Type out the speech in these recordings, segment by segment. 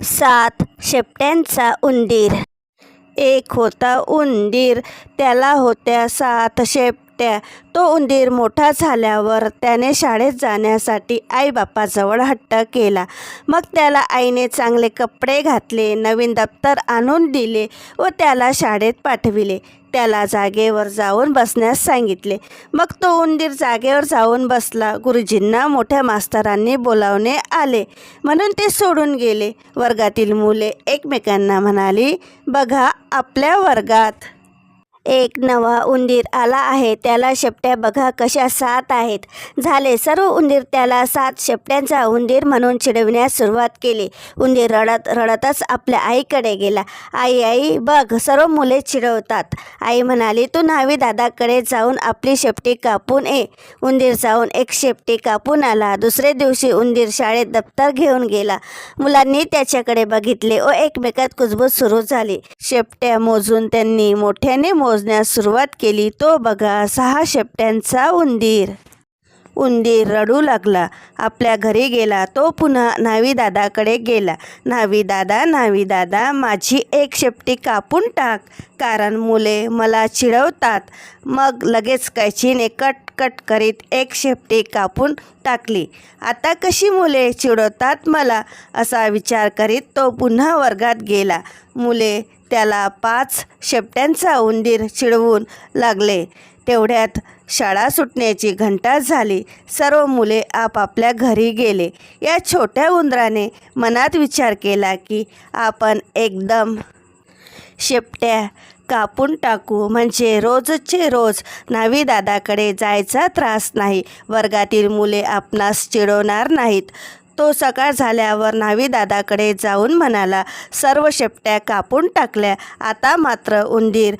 सात शेपट्यांचा उंदीर. एक होता उंदीर त्याला होत्या सात शेप शेपट्या तो उंदीर मोठा झाल्यावर त्याने शाळेत जाण्यासाठी आईबापाजवळ हट्ट केला. मग त्याला आईने चांगले कपडे घातले नवीन दप्तर आणून दिले व त्याला शाळेत पाठविले. त्याला जागेवर जाऊन बसण्यास सांगितले. मग तो उंदीर जागेवर जाऊन बसला. गुरुजींना मोठ्या मास्तरांनी बोलावणे आले. म्हणून ते सोडून गेले. वर्गातील मुले एकमेकांना म्हणाली बघा आपल्या वर्गात एक नवा उंदीर आला आहे. त्याला शेपट्या बघा कशा सात आहेत. झाले सर्व उंदीर त्याला सात शेपट्यांचा उंदीर म्हणून चिडविण्यास सुरुवात केली. उंदीर रडत रडतच आपल्या आईकडे गेला. आई आई बघ सर्व मुले चिडवतात. आई म्हणाली तू न्हावी दादाकडे जाऊन आपली शेपटी कापून ये. उंदीर जाऊन एक शेपटी कापून आला. दुसरे दिवशी उंदीर शाळेत दप्तर घेऊन गेला. मुलांनी त्याच्याकडे बघितले. व एकमेकात कुजबूज सुरू झाली. शेपट्या मोजून त्यांनी मोठ्याने मोजण्यास सुरुवात केली तो बघा सहा शेपट्यांचा उंदीर. उंदीर रडू लागला. आपल्या घरी गेला. तो पुन्हा न्हावी दादाकडे गेला. न्हावी दादा न्हावी दादा माझी एक शेपटी कापून टाक. कारण मुले मला चिडवतात. मग लगेच कैचीने कट कट करीत एक शेपटी कापून टाकली. आता कशी मुले चिडवतात मला? असा विचार करीत तो पुन्हा वर्गात गेला. मुले त्याला पाच शेपट्यांचा उंदीर चिडवून लागले. तेवढ्यात शाळा सुटण्याची घंटा झाली. सर्व मुले आपापल्या घरी गेले. या छोट्या उंदराने मनात विचार केला की आपण एकदम शेपट्या कापून टाकू. म्हणजे रोजचे रोज न्हावी दादाकडे जायचा त्रास नाही. वर्गातील मुले आपणास चिडवणार नाहीत. तो सकाळ झाल्यावर न्हावीदादाकडे जाऊन म्हणाला सर्व शेपट्या कापून टाकल्या. आता मात्र उंदीर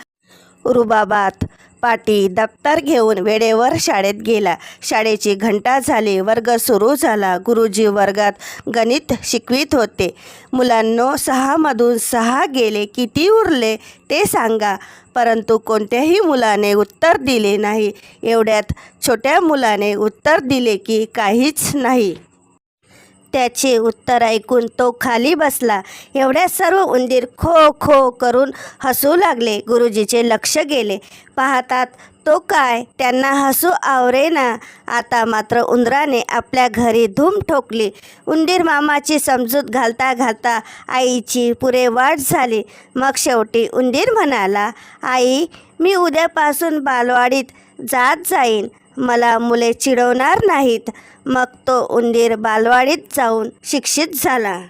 रुबाबात पाटी दप्तर घेऊन वेळेवर शाळेत गेला. शाळेची घंटा झाली वर्ग सुरू झाला. गुरुजी वर्गात गणित शिकवित होते. मुलांनो सहामधून सहा गेले किती उरले ते सांगा. परंतु कोणत्याही मुलाने उत्तर दिले नाही. एवढ्यात छोट्या मुलाने उत्तर दिले की काहीच नाही. त्याचे उत्तर ऐकून तो खाली बसला. एवढ्या सर्व उंदीर खो खो करून हसू लागले. गुरुजीचे लक्ष गेले. पाहतात तो काय? त्यांना हसू आवरेना. आता मात्र उंदराने आपल्या घरी धूम ठोकली. उंदीर मामाची समजूत घालता घालता आईची पुरे वाट झाली. मग शेवटी उंदीर म्हणाला आई मी उद्यापासून बालवाडीत जात जाईन. मला मुले चिडवणार नाहीत. मग तो उंदीर बालवाडीत जाऊन शिक्षित झाला.